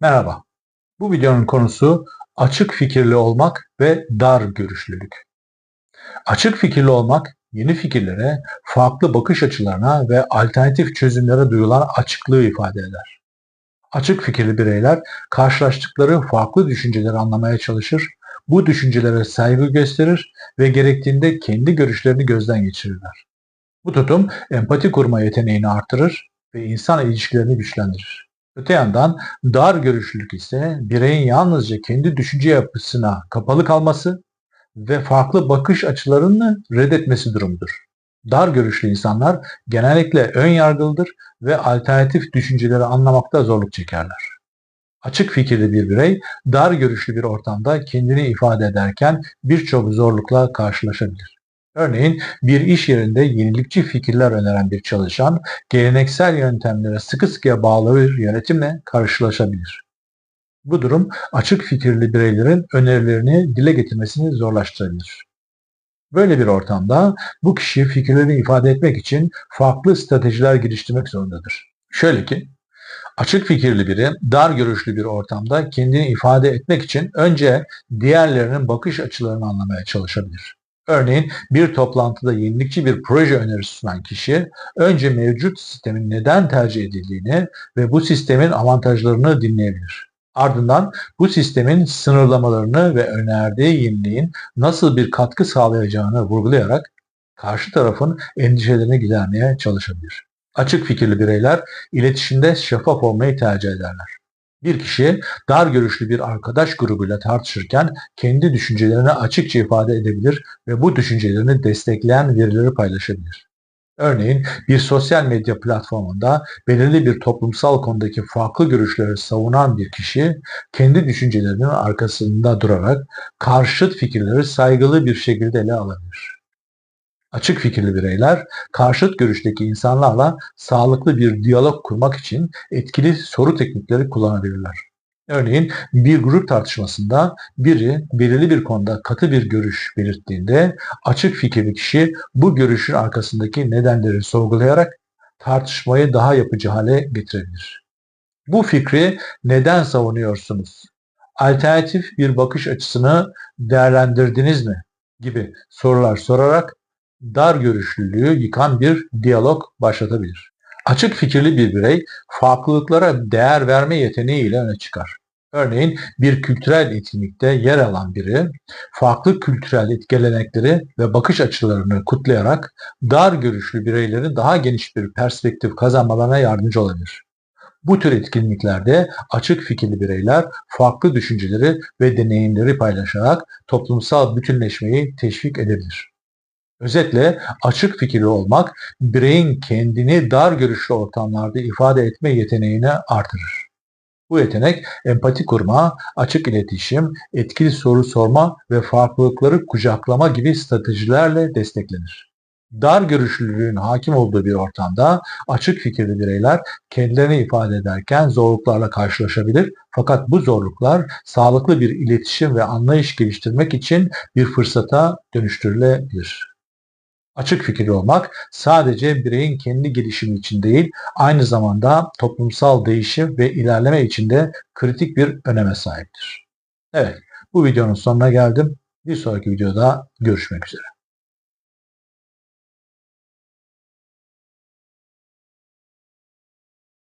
Merhaba. Bu videonun konusu açık fikirli olmak ve dar görüşlülük. Açık fikirli olmak yeni fikirlere, farklı bakış açılarına ve alternatif çözümlere duyulan açıklığı ifade eder. Açık fikirli bireyler karşılaştıkları farklı düşünceleri anlamaya çalışır, bu düşüncelere saygı gösterir ve gerektiğinde kendi görüşlerini gözden geçirirler. Bu tutum empati kurma yeteneğini artırır ve insan ilişkilerini güçlendirir. Öte yandan dar görüşlülük ise bireyin yalnızca kendi düşünce yapısına kapalı kalması ve farklı bakış açılarını reddetmesi durumudur. Dar görüşlü insanlar genellikle ön yargılıdır ve alternatif düşünceleri anlamakta zorluk çekerler. Açık fikirli bir birey dar görüşlü bir ortamda kendini ifade ederken birçok zorlukla karşılaşabilir. Örneğin bir iş yerinde yenilikçi fikirler öneren bir çalışan geleneksel yöntemlere sıkı sıkıya bağlı bir yönetimle karşılaşabilir. Bu durum açık fikirli bireylerin önerilerini dile getirmesini zorlaştırabilir. Böyle bir ortamda bu kişi fikirlerini ifade etmek için farklı stratejiler geliştirmek zorundadır. Şöyle ki, açık fikirli biri dar görüşlü bir ortamda kendini ifade etmek için önce diğerlerinin bakış açılarını anlamaya çalışabilir. Örneğin bir toplantıda yenilikçi bir proje önerisi sunan kişi önce mevcut sistemin neden tercih edildiğini ve bu sistemin avantajlarını dinleyebilir. Ardından bu sistemin sınırlamalarını ve önerdiği yeniliğin nasıl bir katkı sağlayacağını vurgulayarak karşı tarafın endişelerini gidermeye çalışabilir. Açık fikirli bireyler iletişimde şeffaf olmayı tercih ederler. Bir kişi dar görüşlü bir arkadaş grubuyla tartışırken kendi düşüncelerini açıkça ifade edebilir ve bu düşüncelerini destekleyen verileri paylaşabilir. Örneğin bir sosyal medya platformunda belirli bir toplumsal konudaki farklı görüşleri savunan bir kişi kendi düşüncelerinin arkasında durarak karşıt fikirleri saygılı bir şekilde ele alabilir. Açık fikirli bireyler karşıt görüşteki insanlarla sağlıklı bir diyalog kurmak için etkili soru teknikleri kullanabilirler. Örneğin bir grup tartışmasında biri belirli bir konuda katı bir görüş belirttiğinde açık fikirli kişi bu görüşün arkasındaki nedenleri sorgulayarak tartışmayı daha yapıcı hale getirebilir. Bu fikri neden savunuyorsunuz? Alternatif bir bakış açısını değerlendirdiniz mi? gibi sorular sorarak dar görüşlülüğü yıkan bir diyalog başlatabilir. Açık fikirli bir birey farklılıklara değer verme yeteneğiyle öne çıkar. Örneğin bir kültürel etkinlikte yer alan biri farklı kültürel gelenekleri ve bakış açılarını kutlayarak dar görüşlü bireylerin daha geniş bir perspektif kazanmalarına yardımcı olabilir. Bu tür etkinliklerde açık fikirli bireyler farklı düşünceleri ve deneyimleri paylaşarak toplumsal bütünleşmeyi teşvik edebilir. Özetle açık fikirli olmak bireyin kendini dar görüşlü ortamlarda ifade etme yeteneğini artırır. Bu yetenek empati kurma, açık iletişim, etkili soru sorma ve farklılıkları kucaklama gibi stratejilerle desteklenir. Dar görüşlülüğün hakim olduğu bir ortamda açık fikirli bireyler kendilerini ifade ederken zorluklarla karşılaşabilir fakat bu zorluklar sağlıklı bir iletişim ve anlayış geliştirmek için bir fırsata dönüştürülebilir. Açık fikirli olmak sadece bireyin kendi gelişimi için değil, aynı zamanda toplumsal değişim ve ilerleme için de kritik bir öneme sahiptir. Evet, bu videonun sonuna geldim. Bir sonraki videoda görüşmek üzere.